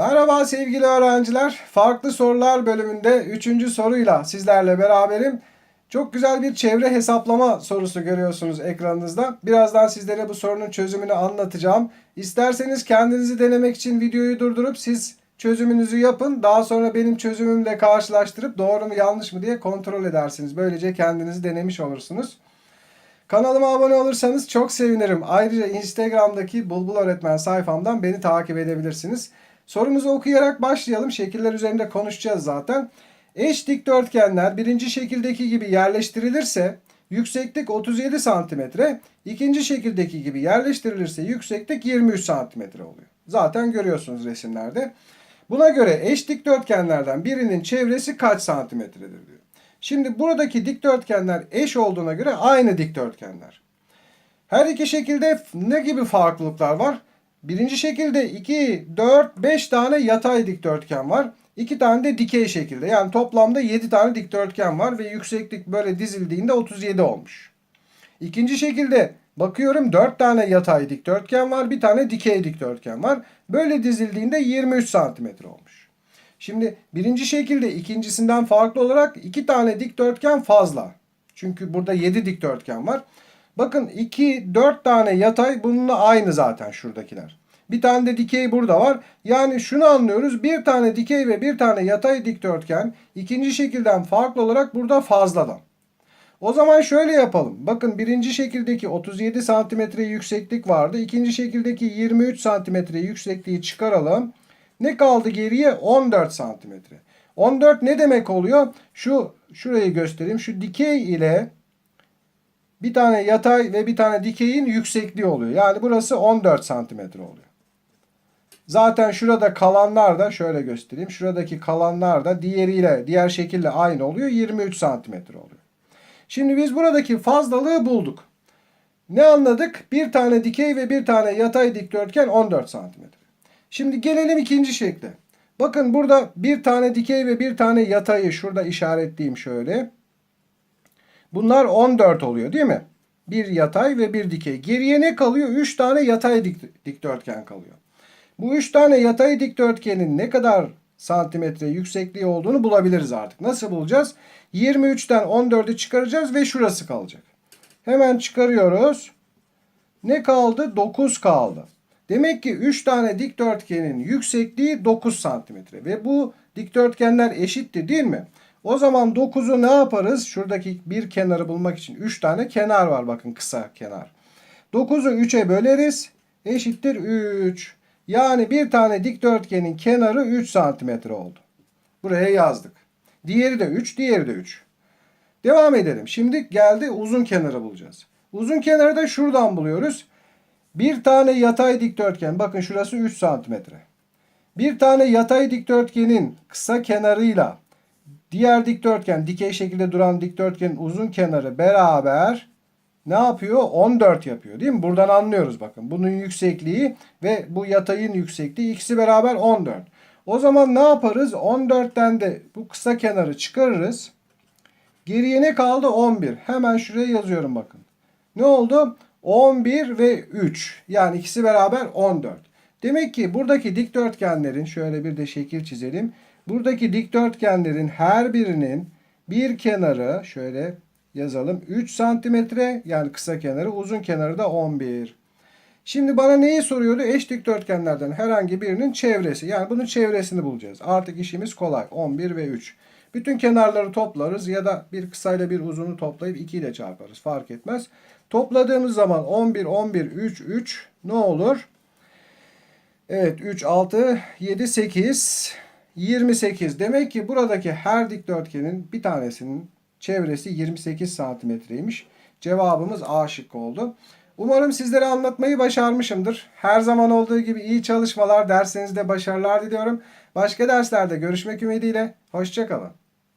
Merhaba sevgili öğrenciler. Farklı sorular bölümünde 3. soruyla sizlerle beraberim. Çok güzel bir çevre hesaplama sorusu görüyorsunuz ekranınızda. Birazdan sizlere bu sorunun çözümünü anlatacağım. İsterseniz kendinizi denemek için videoyu durdurup siz çözümünüzü yapın. Daha sonra benim çözümümle karşılaştırıp doğru mu yanlış mı diye kontrol edersiniz. Böylece kendinizi denemiş olursunuz. Kanalıma abone olursanız çok sevinirim. Ayrıca Instagram'daki Bulbul Öğretmen sayfamdan beni takip edebilirsiniz. Sorumuzu okuyarak başlayalım. Şekiller üzerinde konuşacağız zaten. Eş dikdörtgenler birinci şekildeki gibi yerleştirilirse yükseklik 37 cm, ikinci şekildeki gibi yerleştirilirse yükseklik 23 cm oluyor. Zaten görüyorsunuz resimlerde. Buna göre eş dikdörtgenlerden birinin çevresi kaç santimetredir diyor. Şimdi buradaki dikdörtgenler eş olduğuna göre aynı dikdörtgenler. Her iki şekilde ne gibi farklılıklar var? Birinci şekilde 2, 4, 5 tane yatay dikdörtgen var. 2 tane de dikey şekilde. Yani toplamda 7 tane dikdörtgen var ve yükseklik böyle dizildiğinde 37 olmuş. İkinci şekilde bakıyorum 4 tane yatay dikdörtgen var, bir tane dikey dikdörtgen var. Böyle dizildiğinde 23 santimetre olmuş. Şimdi birinci şekilde ikincisinden farklı olarak 2 tane dikdörtgen fazla. Çünkü burada 7 dikdörtgen var. Bakın 2, 4 tane yatay bununla aynı zaten şuradakiler. Bir tane de dikey burada var. Yani şunu anlıyoruz. Bir tane dikey ve bir tane yatay dikdörtgen ikinci şekilden farklı olarak burada fazladan. O zaman şöyle yapalım. Bakın birinci şekildeki 37 santimetre yükseklik vardı. İkinci şekildeki 23 santimetre yüksekliği çıkaralım. Ne kaldı geriye? 14 santimetre. 14 ne demek oluyor? Şu şurayı göstereyim. Şu dikey ile bir tane yatay ve bir tane dikeyin yüksekliği oluyor. Yani burası 14 santimetre oluyor. Zaten şurada kalanlar da şöyle göstereyim. Şuradaki kalanlar da diğeriyle, diğer şekille aynı oluyor. 23 santimetre oluyor. Şimdi biz buradaki fazlalığı bulduk. Ne anladık? Bir tane dikey ve bir tane yatay dikdörtgen 14 santimetre. Şimdi gelelim ikinci şekle. Bakın burada bir tane dikey ve bir tane yatayı şurada işaretleyeyim şöyle. Bunlar 14 oluyor değil mi? Bir yatay ve bir dikey. Geriye ne kalıyor? 3 tane yatay dik, dikdörtgen kalıyor. Bu 3 tane yatay dikdörtgenin ne kadar santimetre yüksekliği olduğunu bulabiliriz artık. Nasıl bulacağız? 23'ten 14'ü çıkaracağız ve şurası kalacak. Hemen çıkarıyoruz. Ne kaldı? 9 kaldı. Demek ki 3 tane dikdörtgenin yüksekliği 9 santimetre. Ve bu dikdörtgenler eşitti değil mi? O zaman 9'u ne yaparız? Şuradaki bir kenarı bulmak için 3 tane kenar var bakın kısa kenar. 9'u 3'e böleriz. Eşittir 3. Yani bir tane dikdörtgenin kenarı 3 santimetre oldu. Buraya yazdık. Diğeri de 3, diğeri de 3. Devam edelim. Şimdi geldi uzun kenarı bulacağız. Uzun kenarı da şuradan buluyoruz. Bir tane yatay dikdörtgen. Bakın şurası 3 santimetre. Bir tane yatay dikdörtgenin kısa kenarıyla diğer dikdörtgen, dikey şekilde duran dikdörtgenin uzun kenarı beraber ne yapıyor? 14 yapıyor değil mi? Buradan anlıyoruz bakın. Bunun yüksekliği ve bu yatayın yüksekliği ikisi beraber 14. O zaman ne yaparız? 14'ten de bu kısa kenarı çıkarırız. Geriye ne kaldı? 11. Hemen şuraya yazıyorum bakın. Ne oldu? 11 ve 3. Yani ikisi beraber 14. Demek ki buradaki dikdörtgenlerin şöyle bir de şekil çizelim. Buradaki dikdörtgenlerin her birinin bir kenarı şöyle yazalım 3 santimetre yani kısa kenarı uzun kenarı da 11. Şimdi bana neyi soruyordu? Eş dikdörtgenlerden herhangi birinin çevresi. Yani bunun çevresini bulacağız. Artık işimiz kolay. 11 ve 3. Bütün kenarları toplarız ya da bir kısayla bir uzunu toplayıp 2 ile çarparız. Fark etmez. Topladığımız zaman 11, 11, 3, 3 ne olur? Evet 3, 6, 7, 8, 28. Demek ki buradaki her dikdörtgenin bir tanesinin çevresi 28 santimetreymiş. Cevabımız A şıkkı oldu. Umarım sizlere anlatmayı başarmışımdır. Her zaman olduğu gibi iyi çalışmalar, dersinizde başarılar diliyorum. Başka derslerde görüşmek ümidiyle. Hoşçakalın.